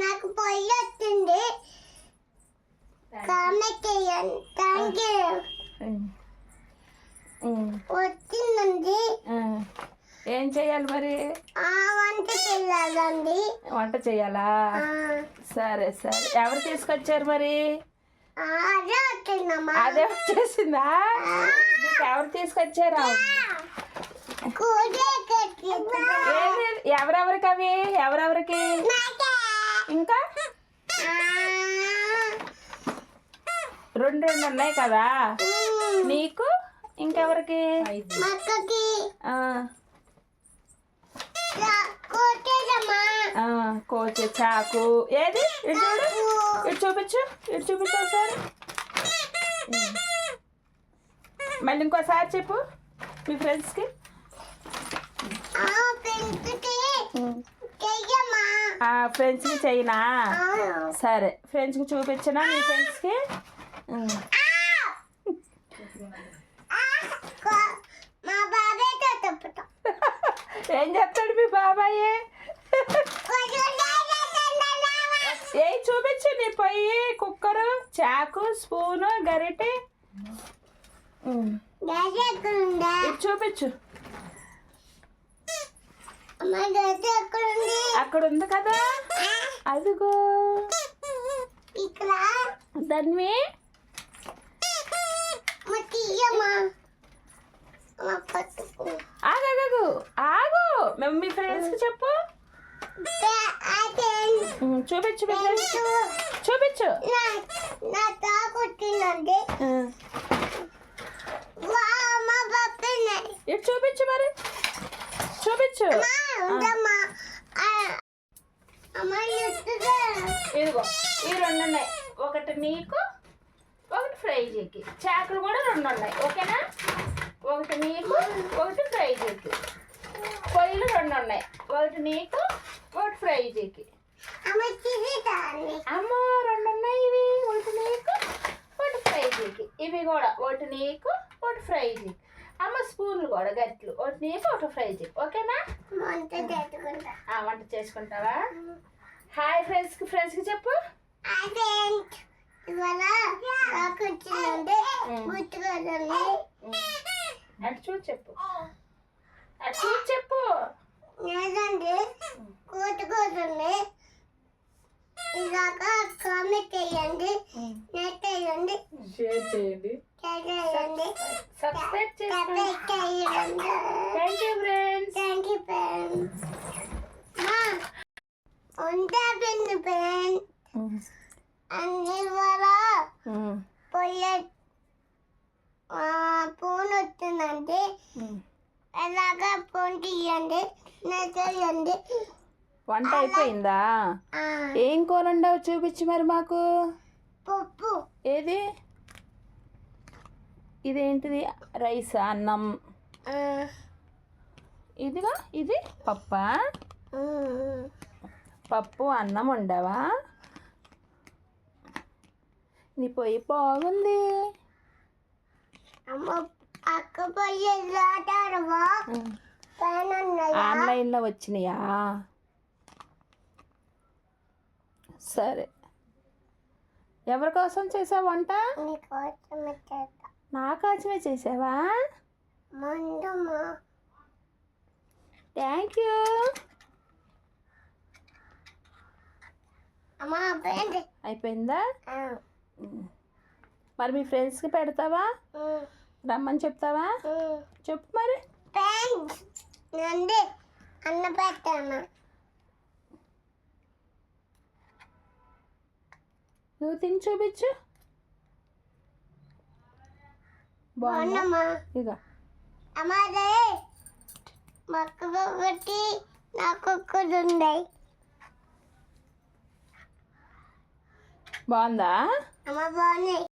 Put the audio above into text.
నాకు పొయ్యి వచ్చింది. వచ్చిందండి. ఏం చేయాలి మరి? ఆ వంట చేయాలండి. వంట చేయాలా? సరే సరే. ఎవరు తీసుకొచ్చారు మరి? అదే వచ్చేసిందా? ఎవరు తీసుకొచ్చారా కూడే కట్టిందా ఏది ఎవరెవరికి? అవి ఎవరెవరికి ఇంకా? రెండు రెండు ఉన్నాయి కదా. నీకు? ఇంకెవరికి? కోచి చాకు. ఏది? ఇటు చూడు. ఇటు చూపించు. ఇటు చూపించు ఒకసారి. మళ్ళీ ఇంకోసారి చెప్పు మీ ఫ్రెండ్స్కి ఫ్రెండ్స్కి చెయ్యినా? అవును సరే ఫ్రెండ్స్కి చూపించినా మీ ఫ్రెండ్స్కి ఏం చెప్తాడు మీ బాబాయ్? ఏ చూపించు నీ పొయ్యి కుక్కరు చాకు స్పూను గరిటె. చూపించు. అక్కడ ఉంది కదా? అదిగో. దాన్ని ఆగాగు ఆగు మేము మీ ఫ్రెండ్స్కి చెప్పు. చూపించు చూపించు. నా నా తాకొట్టిందండి ఉమ్. వా మా పప్పినాయి ఇటు చూపించు మరి చూపించు ఉందమ్మా అమ్మ ఎత్తుగా ఇదిగో ఈ రెండు ఉన్నాయి ఒకటి నీకు ఒకటి ఫ్రై చేకి చాకులు కూడా రెండు ఉన్నాయి ఓకేనా? ఒకటి నీకు ఒకటి ఫ్రై చేకి పొయ్యిలు రెండు ఉన్నాయి ఒకటి నీకు ఒకటి ఫ్రై చేకి అమ్మ అమ్మో రెండు ఉన్నాయి ఇవి ఒకటి నీకు ఒకటి ఫ్రై చేకి ఇవి కూడా ఒకటి నీకు ఒకటి ఫ్రై చేకి అమ్మ స్పూన్లు కూడా గట్లు ఒకటి నీకు ఒకటి ఫ్రై చేకి ఓకేనా? వంట చేసుకుంటావా? హాయ్ చెప్పు. అదే ఇవాళ నాకు వచ్చిందండి గుర్తుకోదండి అటు చూసి చెప్పు. అటు చూసి చెప్పు. లేదండి చేయండి సబ్స్క్రైబ్ చేయండి thank you friends thank you friends మా ఉంటుంది ఫ్రెండ్స్ అన్ని పొయ్యి ఫోన్ ఎలాగా ఫోన్ తీయండి వంట అయిపోయిందా? ఏం కూర వండావు చూపించు మరి మాకు. పప్పు. ఏది? ఇదేంటిది? రైస్ అన్నం. ఇదిగా? ఇది పప్పా? పప్పు అన్నం వండావా? నీ పొయ్యి బాగుంది. ఆన్లైన్లో వచ్చినాయా? సరే. ఎవరి కోసం చేసావు వంట? నా కోసమే చేసావా ముందు మా థ్యాంక్ యూ అయిపోయిందా. మరి మీ ఫ్రెండ్స్కి పెడతావా? రమ్మని చెప్తావా. చెప్పు మరి. అన్న పెట్టాను నువ్వు తిని చూపించు. బాగుందా? బాగున్నామా ఇక అమ్మాదే మొక్క ఒకటి నాకు ఉన్నాయి బాగుందా? అమ్మ బాగున్నాయి.